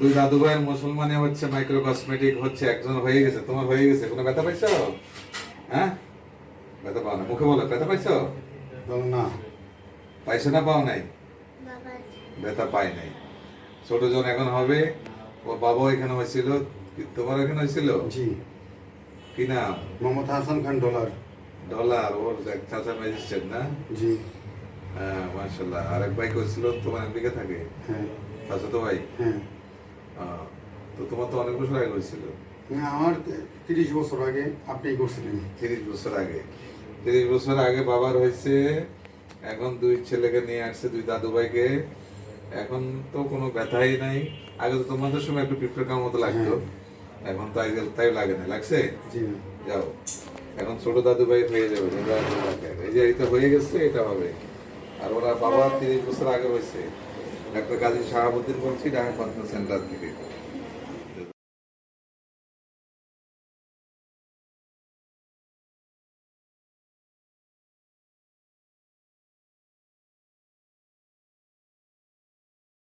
দুই দাদু ভাইয়ের মুসলমানে হচ্ছে মাইক্রো কসমেটিক হচ্ছে একজন হয়ে গেছে। তোমার হয়ে গেছে? কোনো ব্যথা পাইছো? হ্যাঁ? ব্যথা পাও না। মুখে বলো ব্যথা পাইছো? বলো না। পাইছো না পাও নাই? ব্যথা পাই নাই। ছোট জন এখন হবে। ওর বাবাও এখানে হয়েছিল। তোমার এখানে হয়েছিল? জি। কি নাম? মোহাম্মদ হাসান খান ডলার। ডলার ওর এক চাচা ম্যাজিস্ট্রেট না? জি। হ্যাঁ মার্শাল্লাহ আরেক ভাই করছিল তোমার দিকে থাকে? হ্যাঁ। চাচা তো ভাই? হ্যাঁ। তো তোমার তো অনেক বছর আগে হয়েছিল। না, আমার তিরিশ বছর আগে আপনি করছিলেন তিরিশ বছর আগে। তিরিশ বছর আগে বাবার হয়েছে এখন দুই ছেলেকে নিয়ে আসছে দুই দাদু ভাইকে এখন তো কোনো ব্যথাই নাই। আগে তো তোমাদের সময় একটু পিঁপড়ে মতো লাগতো। এখন তো আজকাল তাই লাগে না লাগছে? যাও। এখন ছোট দাদু ভাই হয়ে যাবে। এই যে এটা হয়ে গেছে এটা হবে। আর ওরা বাবা তিরিশ বছর আগে হয়েছে। ডাক্তার কাজী শাহাবুদ্দিন বলছি ঢাকা কনফারেন্স সেন্টার থেকে